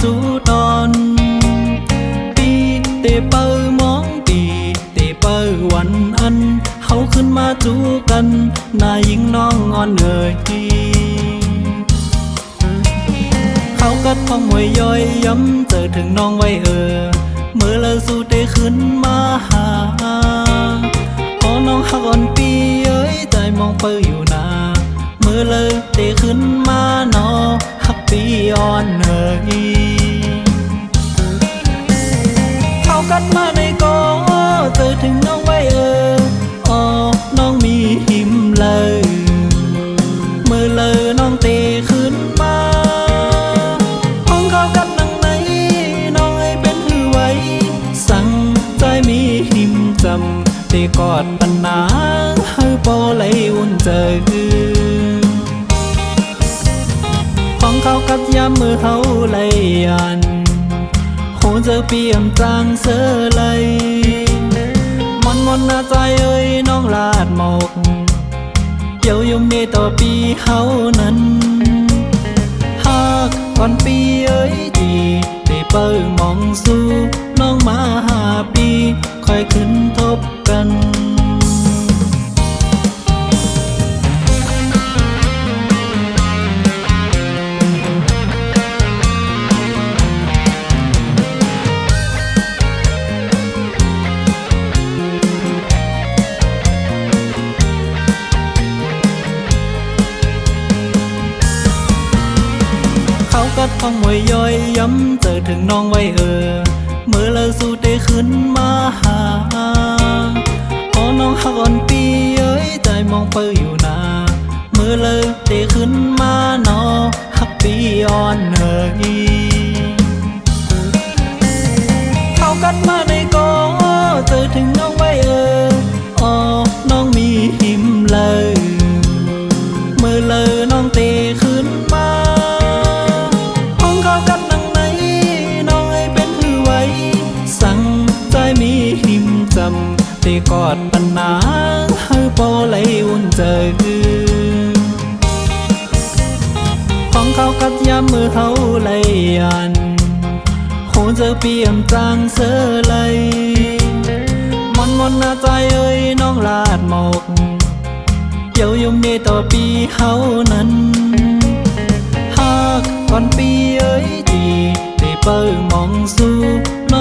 จูตอนปีเตเปอร์มองปีเตเปอร์วันอันเขาขึ้นมาจูกันนายยิงน้องงอนเอ่ยเขาก็ท่องไว้ย่อยย้ำเจอถึงน้องไว้เออเมื่อเลอสู่เตขึ้นมาหาพอน้องหักอ่อนปีเอ้ยใจมองเปออยู่นาเมื่อเลยเตขึ้นมาหนอหักปีอ่อนเอ มจำเตกอดปันนาให้ปอไหลอุ่นเจอของเขากับยามมือเขาไหลยันโหจะเปี่ยมจางเสือเลยมอนมอนหน้าใจเอ้ยน้องลาดหมกเกี่ยวยมเนต่อปีเฮานั้นหากก่อนปีเอ้ยดีเตเปิงมองสู้น้องมาหา อยขึ้นทบกันเขาก็ท่องไว้ย่อยย้ำเจอถึงน้องไว้เออ เมื่อเลอสู่ได้ขึ้นมาหา มองเปออยู่นาเมื่อเลยได้ขึ้นมาหนอหักปีอ่อนเอ่ยเข้ากัดมาในกอเจอถึงน้องไว้เอออ๋อน้องมีหิมเลยเมื่อเลยน้องเตะขึ้นมาห้องเข้ากันนังไหนน้องให้เป็นหือไว้ สั่งใจมีหิมจำเตะกอดปันนา อือของเขากัดยามมือเขาไหลยันโหเจอเปียมจางเสอไหลมอนมอนนาใจเอ้ยน้องลาดหมกเกี่ยวยุ่มเดต่อปีเขานั้นหากก่อนปีเอ้ยจีได้เปิ้มองสู้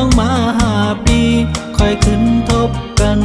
องมาหาปีคอยขึ้นทบกัน